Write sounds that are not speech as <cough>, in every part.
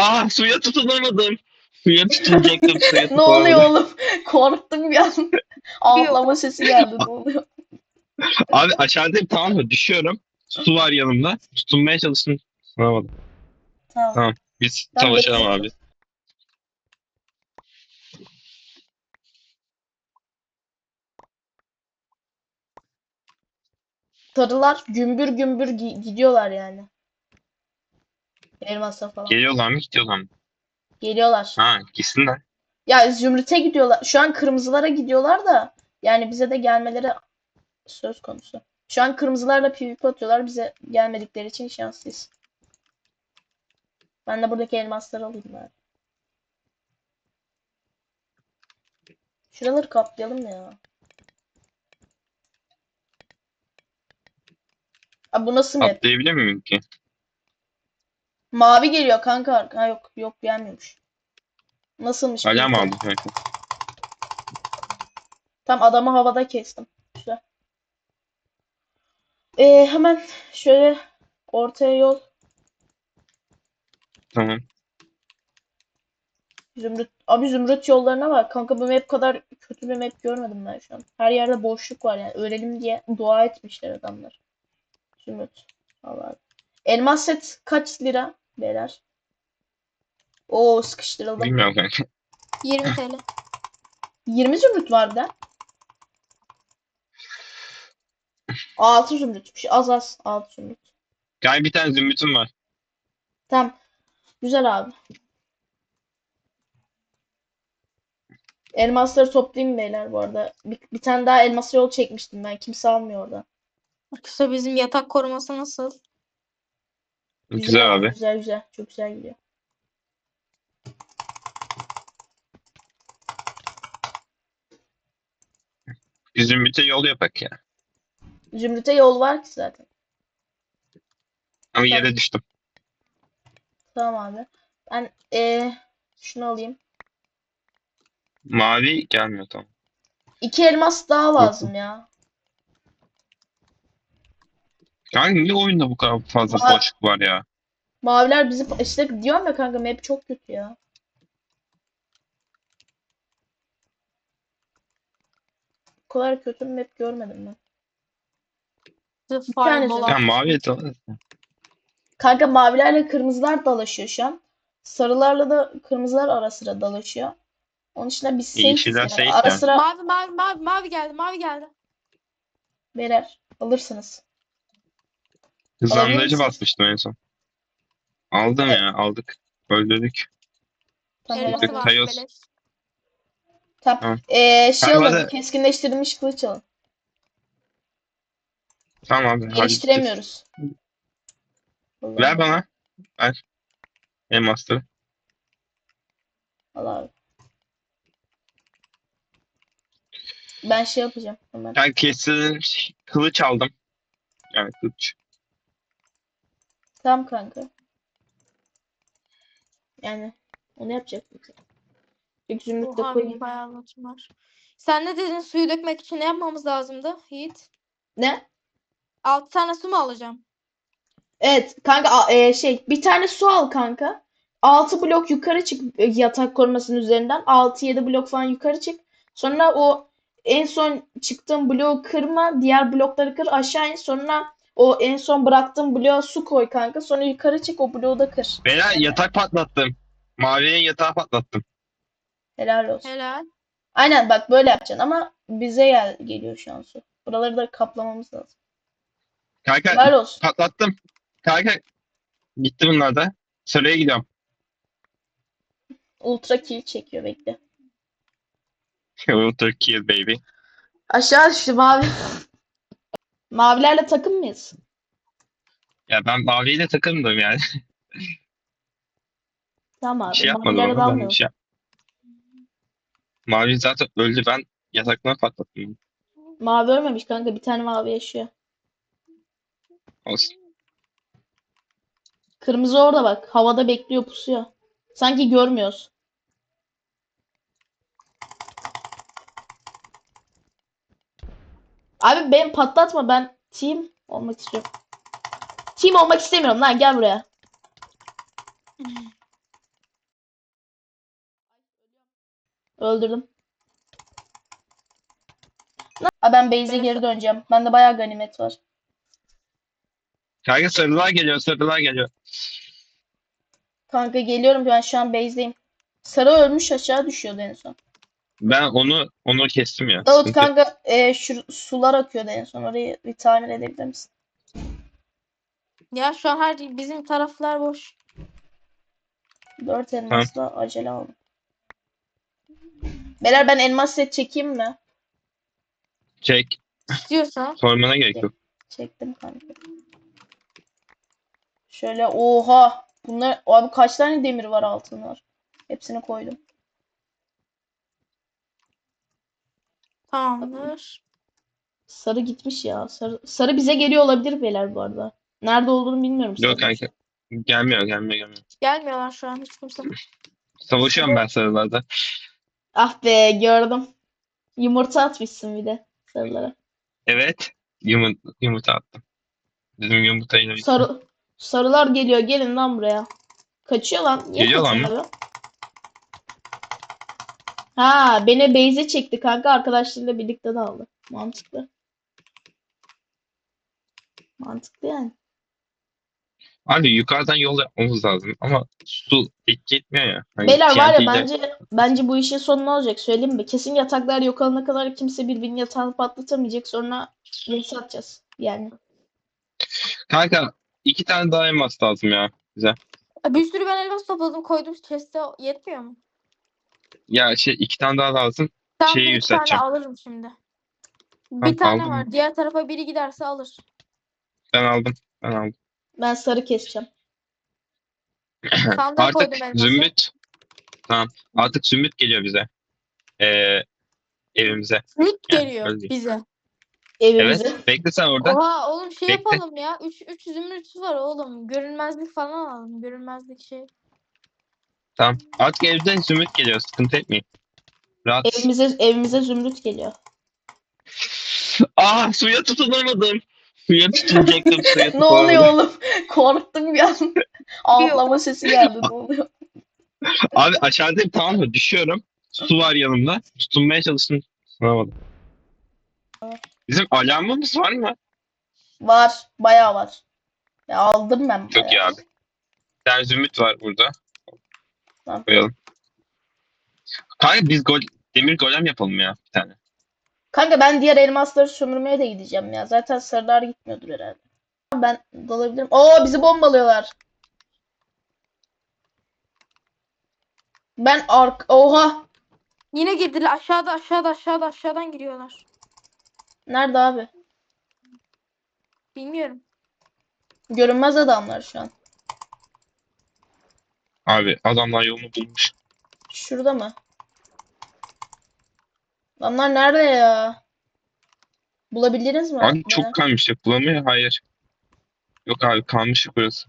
Aa suya tutunamadım. Suya tutunacaktım. Suya <laughs> Ne oluyor oğlum? <laughs> Korktum bir an. <laughs> Ağlama sesi geldi. Ne oluyor? Abi aşağıdayım tamam mı? Düşüyorum. Su var yanımda. Tutunmaya çalıştım. Tutunamadım. Tamam. Tamam. Biz Ben savaşalım bekliyorum. abi. Sarılar gümbür gümbür gi- gidiyorlar yani. Elmas'a falan. Geliyorlar mı gidiyorlar mı? Geliyorlar. Ha gitsinler. Ya Zümrüt'e gidiyorlar. Şu an kırmızılara gidiyorlar da yani bize de gelmeleri söz konusu. Şu an kırmızılarla PvP atıyorlar. Bize gelmedikleri için şanslıyız. Ben de buradaki elmasları alayım bari. Şuraları kaplayalım ya. Abi bu nasıl map? Atlayabilir miyim ki? Mavi geliyor kanka. Ha, yok yok gelmiyormuş. Nasılmış? Hala mı aldın kanka? Tam adamı havada kestim. Güzel. Ee, hemen şöyle ortaya yol. Tamam. Zümrüt. Abi zümrüt yollarına bak. Kanka bu map kadar kötü bir map görmedim ben şu an. Her yerde boşluk var yani. Ölelim diye dua etmişler adamlar. Zümrüt. Allah. Elmas set kaç lira beyler? Oo sıkıştırıldım. Bilmiyorum kanka. 20 TL. 20 zümrüt var de. 6 zümrütmüş. Az az 6 zümrüt. Gel bir tane zümrütüm var. Tamam. Güzel abi. Elmasları toplayayım beyler bu arada. Bir, bir tane daha elmas yol çekmiştim ben. Kimse almıyor orada. Kısa bizim yatak koruması nasıl? Güzel abi. Güzel güzel. Çok güzel gidiyor. Zümrüte yol yapak ya. Zümrüt'e yol var ki zaten. Ama yere düştüm. Tamam abi. Ben eee şunu alayım. Mavi gelmiyor tamam. İki elmas daha lazım ya. Kanka niye oyunda bu kadar fazla Var. boşluk var ya? Maviler bizi işte diyorum ya kanka map çok kötü ya. Bu kadar kötü bir map görmedim ben. The tane Fireball zümrüt. Ya mavi tamam. Kanka mavilerle kırmızılar dalaşıyor şu an. Sarılarla da kırmızılar ara sıra dalaşıyor. Onun biz safe'iz şeyler yani. safe Ara yani. sıra Mavi mavi mavi mavi geldi mavi geldi. beyler alırsınız. Hızlandırıcı misiniz? basmıştım en son. Aldım ya aldık. Öldürdük. Tamam. Elması var beleş. Tamam. Tamam. Ee, şey Kanka alın. da- Keskinleştirilmiş kılıç alın. Tamam abi. Geliştiremiyoruz. Ver bana. Ver. Elmasları. Al abi. Ben şey yapacağım hemen. Ben kesilmiş kılıç aldım. Yani kılıç. Tamam kanka. Yani onu yapacaktık. İlk zümrütte Oha koyayım. bayağı anlatım var. Sen ne dedin suyu dökmek için ne yapmamız lazımdı Yiğit? Ne? 6 tane su mu alacağım? Evet kanka a- e, şey bir tane su al kanka. 6 blok yukarı çık e, yatak korumasının üzerinden. 6-7 blok falan yukarı çık. Sonra o en son çıktığın bloğu kırma. Diğer blokları kır aşağı in. Sonra o en son bıraktığın bloğa su koy kanka. Sonra yukarı çık o bloğu da kır. Beyler yatak patlattım. Maviye yatağı patlattım. Helal olsun. Helal. Aynen bak böyle yapacaksın ama bize gel geliyor şu an su. Buraları da kaplamamız lazım. Kanka Helal olsun. patlattım. Kanka gitti bunlar da. Sıraya gidiyorum. Ultra kill çekiyor bekle. <laughs> Turkey baby. Aşağı düştüm abi. Mavilerle takım mıyız? Ya ben maviyle takımdım yani. Tamam abi. Bir şey yapmadım ama ben bir şey yap- Mavi zaten öldü ben yataklarını patlattım. Mavi ölmemiş kanka. Bir tane mavi yaşıyor. Olsun. Kırmızı orada bak. Havada bekliyor pusuyor. Sanki görmüyoruz. Abi ben patlatma ben team olmak istiyorum. Team olmak istemiyorum lan gel buraya. Öldürdüm. Aa, ben base'e geri döneceğim. Bende bayağı ganimet var. Kanka sarılar geliyor, sarılar geliyor. Kanka geliyorum ben şu an base'deyim. Sarı ölmüş aşağı düşüyordu en son. Ben onu onu kestim ya. Davut Sıkıntı kanka e, şu sular akıyordu en son. Orayı bir tamir edebilir misin? Ya şu an her bizim taraflar boş. Dört elmasla acele aldım. Beyler ben elmas set çekeyim mi? Çek. İstiyorsan. Sormana gerek yok. Çektim kanka. Şöyle oha. Bunlar abi kaç tane demir var altın var. Hepsini koydum. Tamamdır. Sarı gitmiş ya. Sarı, sarı bize geliyor olabilir beyler bu arada. Nerede olduğunu bilmiyorum Yok kanka. Gelmiyor gelmiyor gelmiyor. Gelmiyorlar şu an hiç kimse. Savaşıyorum ben sarılarda. Ah be gördüm. Yumurta atmışsın bir de sarılara. Evet. Yumurta, yumurta attım. Bizim yumurtayla Sarı sarılar geliyor. Gelin lan buraya. Kaçıyor lan. Niye Geliyorlar mı? Ha, beni base'e çekti kanka. Arkadaşlarıyla birlikte de aldı. Mantıklı. Mantıklı yani. Abi yukarıdan yol yapmamız lazım ama su etki etmiyor ya. Hani Beyler var ya bence bence bu işin sonu ne olacak söyleyeyim mi? Kesin yataklar yok olana kadar kimse birbirinin yatağını patlatamayacak. Sonra vs atacağız. Yani. Kanka iki tane daha elmas lazım ya. Bir sürü ben elmas topladım koydum chest'e yetmiyor mu? Ya şey iki tane daha lazım. Tamam Şeyi bir iki tane yükselteceğim. alırım şimdi. Bir Tamam, tane aldın var. Diğer tarafa biri giderse alır. Ben aldım. Ben aldım. Ben sarı keseceğim. <clears throat> Sandığa Artık elması. zümrüt. Tamam. Artık zümrüt geliyor bize. Ee, evimize. Zümrüt Yani geliyor öyle değil. bize. Evimize. Evet. Bekle sen orada. Oha oğlum şey Bekle. yapalım ya. 3 3 zümrüt var oğlum. Görünmezlik falan alalım. Görünmezlik şey. Tamam. Artık evde zümrüt geliyor. Sıkıntı etmeyin. Rahat. Evimize evimize zümrüt geliyor. <laughs> Aa suya tutunamadım. Suya tutunacaktım. Suya <laughs> Ne tutunamadım. oluyor oğlum? <laughs> Korktum bir an. Ağlama sesi geldi. Ne oluyor? Abi aşağıdayım tamam mı? Düşüyorum. Su var yanımda. Tutunmaya çalıştım. Tutunamadım. Bizim alarmımız var mı? Var. Bayağı var. Ya aldım ben Çok iyi bayağı. abi. Bir tane zümrüt var burada. Tamam. Koyalım. Kanka biz gol demir golem yapalım ya bir tane. Kanka ben diğer elmasları sömürmeye de gideceğim ya. Zaten sarılar gitmiyordur herhalde. Ben dalabilirim. Oo bizi bombalıyorlar. Ben ark... Oha! Yine girdiler. Aşağıda aşağıda aşağıda aşağıdan giriyorlar. Nerede abi? Bilmiyorum. Görünmez adamlar şu an. Abi adamlar yolunu bulmuş. Şurada mı? Adamlar nerede ya? Bulabildiniz mi? Abi çok kalmıştık. Bulamıyor. Hayır. Yok abi kalmıştık burası.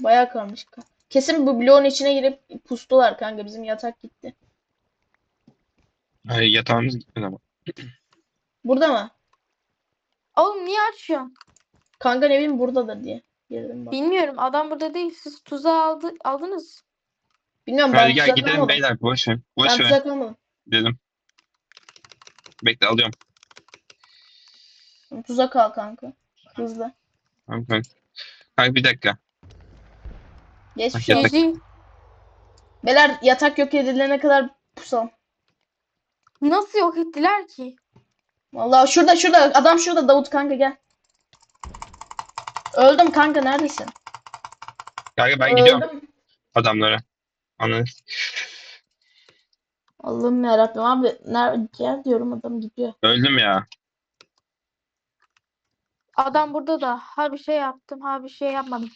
Bayağı kalmış. Kesin bu bloğun içine girip pustular kanka. Bizim yatak gitti. Hayır yatağımız gitmedi ama. Burada mı? Oğlum niye açıyorsun? Kanka ne bileyim buradadır diye. Bak. Bilmiyorum. Adam burada değil. Siz tuzağı aldı, aldınız. Bilmiyorum ben Hadi gel tuzak gidelim almadım. beyler. Boş ver. Ben Boş ver tuzak almadım. dedim. Bekle alıyorum. Tuzak al kanka. Hızlı. Tamam, kanka. Kanka bir dakika. Geçmiş Yatak. olsun. Gezi. Beyler yatak yok edilene kadar pusalım. Nasıl yok ettiler ki? Vallahi şurada şurada adam şurada Davut kanka gel. Öldüm kanka neredesin? Kanka ben gidiyorum Öldüm. adamlara. Anladın. Allah'ım yarabbim abi nerede gel diyorum adam gidiyor. Öldüm ya. Adam burada da. Ha bir şey yaptım, ha bir şey yapmadım.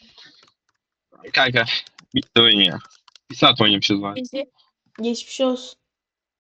Kanka bitti oyun ya. Bir saat oynamışız var. Bizi Geçmiş olsun.